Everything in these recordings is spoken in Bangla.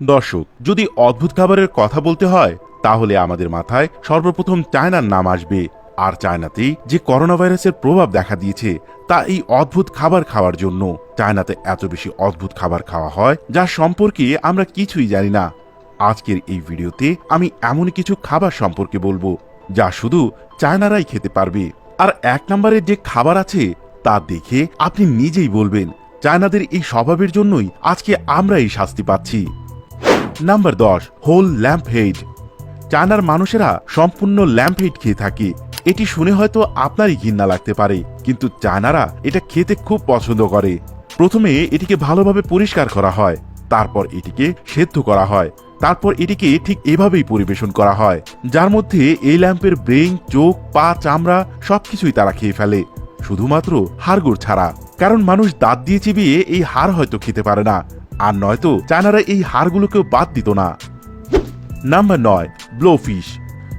দর্শক, যদি অদ্ভুত খাবারের কথা বলতে হয়, তাহলে আমাদের মাথায় সর্বপ্রথম চায়নার নাম আসবে। আর চায়নাতেই যে করোনা ভাইরাসের প্রভাব দেখা দিয়েছে, তা এই অদ্ভুত খাবার খাওয়ার জন্য। চায়নাতে এত বেশি অদ্ভুত খাবার খাওয়া হয় যার সম্পর্কে আমরা কিছুই জানি না। আজকের এই ভিডিওতে আমি এমন কিছু খাবার সম্পর্কে বলব, যা শুধু চায়নারাই খেতে পারবে। আর এক নম্বরের যে খাবার আছে, তা দেখে আপনি নিজেই বলবেন, চায়নাদের এই স্বভাবের জন্যই আজকে আমরা এই শাস্তি পাচ্ছি। নাম্বার দশ, হোল ল্যাম্প হেড চায়নার মানুষেরা সম্পূর্ণ ল্যাম্প হেড খেয়ে থাকে। এটি শুনে হয়তো আপনারই ঘৃণা লাগতে পারে, কিন্তু চায়নারা এটা খেতে খুব পছন্দ করে। প্রথমে এটিকে ভালোভাবে পরিষ্কার করা হয়, তারপর এটিকে সেদ্ধ করা হয়, তারপর এটিকে ঠিক এভাবেই পরিবেশন করা হয়, যার মধ্যে এই ল্যাম্পের ব্রেইন, চোখ, পা, চামড়া সবকিছুই তারা খেয়ে ফেলে, শুধুমাত্র হাড়গোড় ছাড়া। কারণ মানুষ দাঁত দিয়ে চিবিয়ে এই হাড় হয়তো খেতে পারে না। আর নয়তো চায়নারা এই হাড়গুলোকেও বাদ দিত না। নাম্বার নয় ব্লোফিশ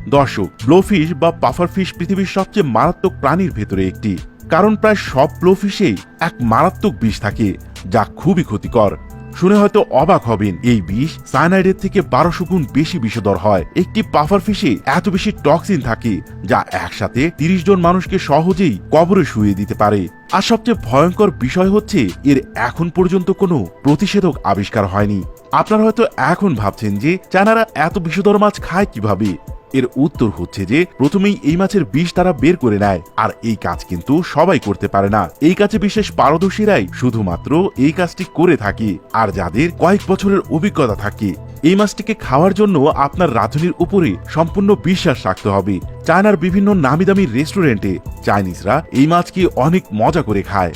দর্শক ব্লোফিশ বা পাফার ফিশ পৃথিবীর সবচেয়ে মারাত্মক প্রাণীর ভেতরে একটি। কারণ প্রায় সব ব্লোফিশেই এক মারাত্মক বিষ থাকে, যা খুবই ক্ষতিকর। শুনে হয়তো অবাক হবেন। এই বিষ সায়ানাইডের থেকে বারোশো গুণ বেশি বিষধর হয়। একটি পাফার ফিশে এত বেশি টক্সিন থাকে, যা একসাথে তিরিশ জন মানুষকে সহজেই কবরে শুয়ে দিতে পারে। আর সবচেয়ে ভয়ঙ্কর বিষয় হচ্ছে, এর এখন পর্যন্ত কোনো প্রতিষেধক আবিষ্কার হয়নি। আপনারা হয়তো এখন ভাবছেন যে চানারা এত বিষধর মাছ খায় কীভাবে? এর উত্তর হচ্ছে যে, প্রথমেই এই মাছের বিষ তারা বের করে নেয়, আর এই কাজ কিন্তু সবাই করতে পারে না। এই কাজে বিশেষ পারদর্শীরাই শুধুমাত্র এই কাজটি করে থাকে, আর যাদের কয়েক বছরের অভিজ্ঞতা থাকে। এই মাছটিকে খাওয়ার জন্য আপনার রাঁধুনির উপরে সম্পূর্ণ বিশ্বাস রাখতে হবে। চায়নার বিভিন্ন নামি দামি রেস্টুরেন্টে চাইনিজরা এই মাছকে অনেক মজা করে খায়।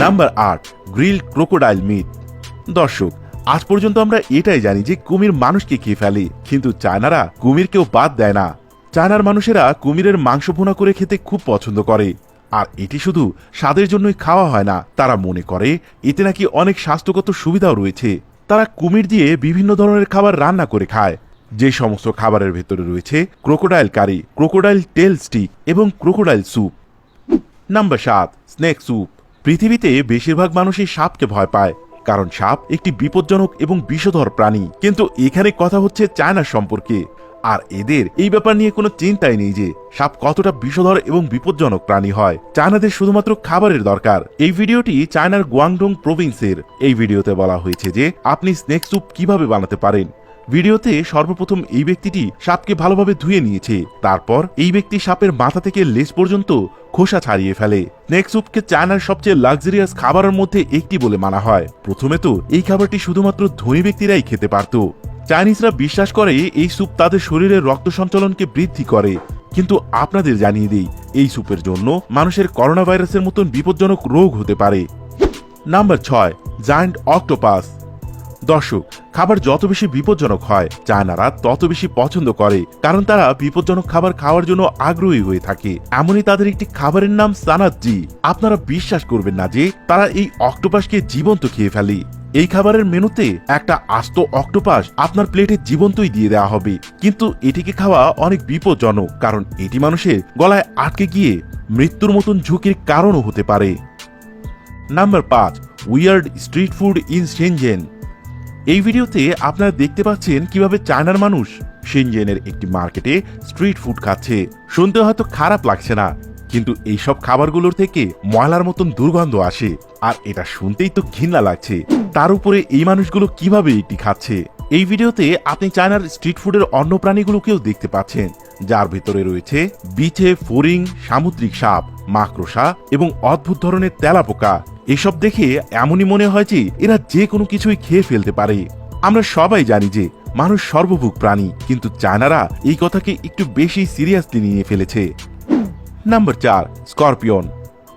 নাম্বার আট গ্রিল ক্রোকোডাইল মিট। দর্শক আজ পর্যন্ত আমরা এটাই জানি যে কুমির মানুষকে খেয়ে ফেলে, কিন্তু চায়নারা কুমিরকেও বাদ দেয় না। চায়নার মানুষেরা কুমিরের মাংস ভুনা করে খেতে খুব পছন্দ করে। আর এটি শুধু স্বাদের জন্যই খাওয়া হয় না, তারা মনে করে এতে নাকি অনেক স্বাস্থ্যগত সুবিধাও রয়েছে। তারা কুমির দিয়ে বিভিন্ন ধরনের খাবার রান্না করে খায়। যে সমস্ত খাবারের ভেতরে রয়েছে crocodile curry, crocodile tail stick এবং ক্রোকোডাইল স্যুপ। নাম্বার সাত, স্নেক স্যুপ। পৃথিবীতে বেশিরভাগ মানুষই সাপকে ভয় পায়। কারণ সাপ একটি বিপজ্জনক এবং বিষধর প্রাণী। কিন্তু এখানে কথা হচ্ছে চায়নার সম্পর্কে। আর এদের এই ব্যাপার নিয়ে কোনো চিন্তাই নেই যে সাপ কতটা বিষধর এবং বিপজ্জনক প্রাণী হয়। চায়নাদের শুধুমাত্র খাবারের দরকার। এই ভিডিওটি চায়নার গুয়াংডং প্রভিন্সের। এই ভিডিওতে বলা হয়েছে যে আপনি স্নেক স্যুপ কীভাবে বানাতে পারেন। ভিডিওতে সর্বপ্রথম এই ব্যক্তিটি সাপকে ভালোভাবে ধুয়ে নিয়েছে। তারপর এই ব্যক্তি সাপের মাথা থেকে লেজ পর্যন্ত খোসা ছাড়িয়ে ফেলে। স্নেক স্যুপকে চায়নার সবচেয়ে লাক্সারিয়াস খাবারের মধ্যে একটি বলে মানা হয়। প্রথমে তো এই খাবারটি শুধুমাত্র ধনী ব্যক্তিরাই খেতে পারত। চাইনিজরা বিশ্বাস করে এই স্যুপ তাদের শরীরের রক্ত সঞ্চালনকে বৃদ্ধি করে। কিন্তু আপনাদের জানিয়ে দিই, এই স্যুপের জন্য মানুষের করোনা ভাইরাসের মতন বিপজ্জনক রোগ হতে পারে। নাম্বার ছয়, জায়ান্ট অক্টোপাস। দর্শক, খাবার যত বেশি বিপজ্জনক হয়, চায়নারা তত বেশি পছন্দ করে, কারণ তারা বিপজ্জনক খাবার খাওয়ার জন্য আগ্রহী হয়ে থাকে। এমনই তাদের একটি খাবারের নাম সানাজি আপনারা বিশ্বাস করবেন না যে, তারা এই অক্টোপাসকে জীবন্ত খেয়ে ফেলে। এই খাবারের মেনুতে একটা আস্ত অক্টোপাস আপনার প্লেটে জীবন্তই দিয়ে দেওয়া হবে। কিন্তু এটিকে খাওয়া অনেক বিপজ্জনক, কারণ এটি মানুষের গলায় আটকে গিয়ে মৃত্যুর মতন ঝুঁকির কারণও হতে পারে। নাম্বার পাঁচ, weird street food in Shenzhen. এই ভিডিওতে আপনারা দেখতে পাচ্ছেন কীভাবে চায়নার মানুষ সিনজেনের একটি মার্কেটে স্ট্রিট ফুড খাচ্ছে। শুনতে হয়তো খারাপ লাগছে না, কিন্তু এইসব খাবারগুলোর থেকে ময়লার মতন দুর্গন্ধ আসে, আর এটা শুনতেই তো ঘৃণা লাগছে। তার উপরে এই মানুষগুলো কীভাবে এটি খাচ্ছে? এই ভিডিওতে আপনি চায়নার স্ট্রিট ফুডের অন্য প্রাণীগুলোকেও দেখতে পাচ্ছেন। যার ভিতরে রয়েছে বিছে, ফোরিং, সামুদ্রিক সাপ, মাকড়সা এবং অদ্ভুত ধরনের তেলাপোকা। এসব দেখে এমনই মনে হয় যে এরা যে কোনো কিছুই খেয়ে ফেলতে পারে। আমরা সবাই জানি যে মানুষ সর্বভুক প্রাণী, কিন্তু চায়নারা এই কথাকে একটু বেশি সিরিয়াসলি নিয়ে ফেলেছে। নাম্বার চার, স্করপিয়ন।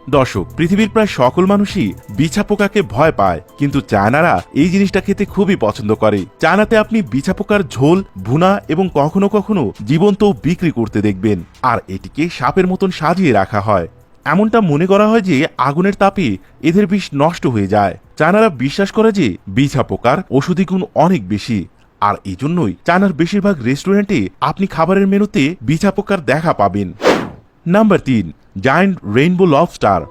দর্শক, পৃথিবীর প্রায় সকল মানুষই বিছা পোকাকে ভয় পায়, কিন্তু চায়নারা এই জিনিসটা খেতে খুবই পছন্দ করে। চায়নাতে আপনি বিছা পোকার ঝোল, ভুনা এবং কখনো কখনো জীবন্ত বিক্রি করতে দেখবেন, আর এটিকে সাপের মতন সাজিয়ে রাখা হয়। এমনটা মনে করা হয় যে আগুনের তাপে এদের বিষ নষ্ট হয়ে যায়। চায়নারা বিশ্বাস করে যে বিছা পোকার ওষুধি গুণ অনেক বেশি। আর এই জন্যই চায়নার বেশিরভাগ রেস্টুরেন্টে আপনি খাবারের মেনুতে বিছা পোকার দেখা পাবেন। নাম্বার তিন জায়ান্ট রেইনবো লবস্টার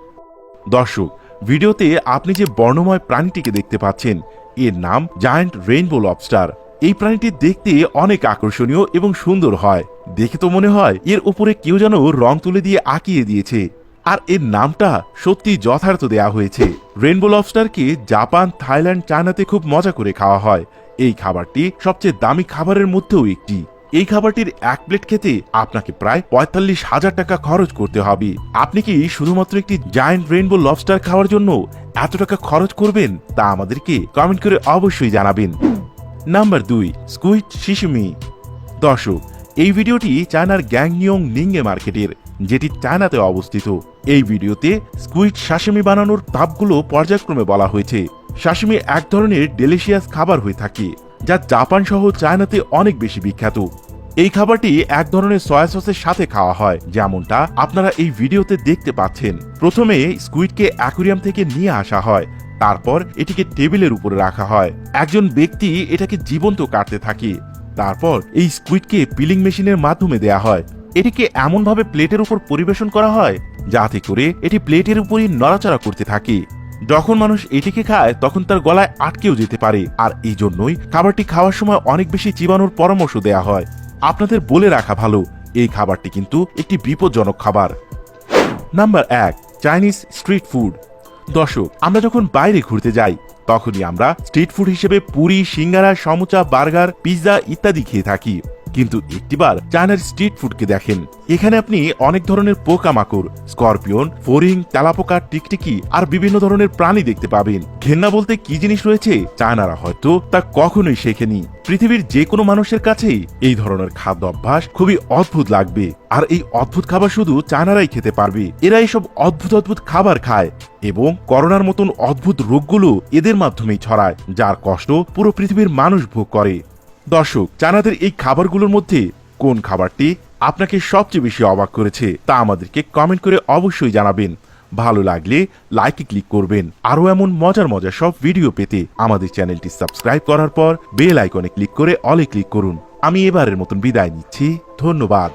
দর্শক, ভিডিওতে আপনি যে বর্ণময় প্রাণীটিকে দেখতে পাচ্ছেন, এর নাম জায়ান্ট রেইনবো লবস্টার এই প্রাণীটি দেখতে অনেক আকর্ষণীয় এবং সুন্দর হয়। দেখে তো মনে হয় এর উপরে কেউ যেন রং তুলে দিয়ে আঁকিয়ে দিয়েছে। আর এর নামটা সত্যি যথার্থ দেয়া হয়েছে। রেনবো লবস্টারকে জাপান, থাইল্যান্ড, চায়নাতে খুব মজা করে খাওয়া হয়। এই খাবারটি সবচেয়ে দামি খাবারের মধ্যেও একটি। এই খাবারটির এক প্লেট খেতে আপনাকে প্রায় পঁয়তাল্লিশ হাজার টাকা খরচ করতে হবে। আপনি কি শুধুমাত্র একটি জায়ান্ট রেনবো লবস্টার খাওয়ার জন্য এত টাকা খরচ করবেন? তা আমাদেরকে কমেন্ট করে অবশ্যই জানাবেন। নাম্বার দুই স্কুইড শিশুমি দর্শক, এই ভিডিওটি চায়নার গ্যাংনিয়ং নিংয়ে মার্কেটের, যেটি চায়নাতে অবস্থিত। এই ভিডিওতে স্কুইড শাসিমি বানানোর ধাপগুলো পর্যায়ক্রমে বলা হয়েছে। শাসিমি এক ধরনের ডেলিশিয়াস খাবার হয়ে থাকে। যা জাপান সহ চায়নাতে অনেক বেশি বিখ্যাত। এই খাবারটি এক ধরনের সয়া সসের সাথে খাওয়া হয়, যেমনটা আপনারা এই ভিডিওতে দেখতে পাচ্ছেন। প্রথমে স্কুইডকে অ্যাকুরিয়াম থেকে নিয়ে আসা হয়, তারপর এটিকে টেবিলের উপরে রাখা হয়। একজন ব্যক্তি এটাকে জীবন্ত কাটতে থাকে, তারপর এই স্কুইডকে পিলিং মেশিনের মাধ্যমে দেয়া হয়। এটিকে এমনভাবে প্লেটের উপর পরিবেশন করা হয়, যাতে করে এটি প্লেটের উপরই নড়াচড়া করতে থাকে। যখন মানুষ এটিকে খায়, তখন তার গলায় আটকেও যেতে পারে। আর এই জন্যই খাবারটি খাওয়ার সময় অনেক বেশি চিবানোর পরামর্শ দেয়া হয়। আপনাদের বলে রাখা ভালো, এই খাবারটি কিন্তু একটি বিপজ্জনক খাবার। নাম্বার এক, চাইনিজ স্ট্রিট ফুড। দর্শক, আমরা যখন বাইরে ঘুরতে যাই, তখনই আমরা স্ট্রিট ফুড হিসেবে পুরি, সিঙ্গারা, সমুচা, বার্গার, পিৎজা ইত্যাদি খেয়ে থাকি। কিন্তু একটিবার চায়নার স্ট্রিট ফুডকে দেখেন। এখানে আপনি অনেক ধরনের পোকামাকড়, স্করপিয়ন, ফরিং, তেলাপোকা, টিকটিকি আর বিভিন্ন ধরনের প্রাণী দেখতে পাবেন। ঘেন্না বলতে কি জিনিস রয়েছে? চায়নারা হয়তো তা কখনোই শেখেনি। পৃথিবীর যে কোনো মানুষের কাছেই এই ধরনের খাদ্য অভ্যাস খুবই অদ্ভুত লাগবে। আর এই অদ্ভুত খাবার শুধু চায়নারাই খেতে পারবে। এরা এইসব অদ্ভুত অদ্ভুত খাবার খায় এবং করোনার মতন অদ্ভুত রোগগুলো এদের মাধ্যমেই ছড়ায়, যার কষ্ট পুরো পৃথিবীর মানুষ ভোগ করে। দর্শক চায়নাদের এই খাবারগুলোর মধ্যে কোন খাবারটি আপনাকে সবচেয়ে বেশি অবাক করেছে তা আমাদেরকে কমেন্ট করে অবশ্যই জানাবেন। ভালো লাগলে লাইকে ক্লিক করবেন। আরও এমন মজার মজার সব ভিডিও পেতে আমাদের চ্যানেলটি সাবস্ক্রাইব করার পর বেল আইকনে ক্লিক করে অলে ক্লিক করুন। আমি এবারের মতন বিদায় নিচ্ছি। ধন্যবাদ।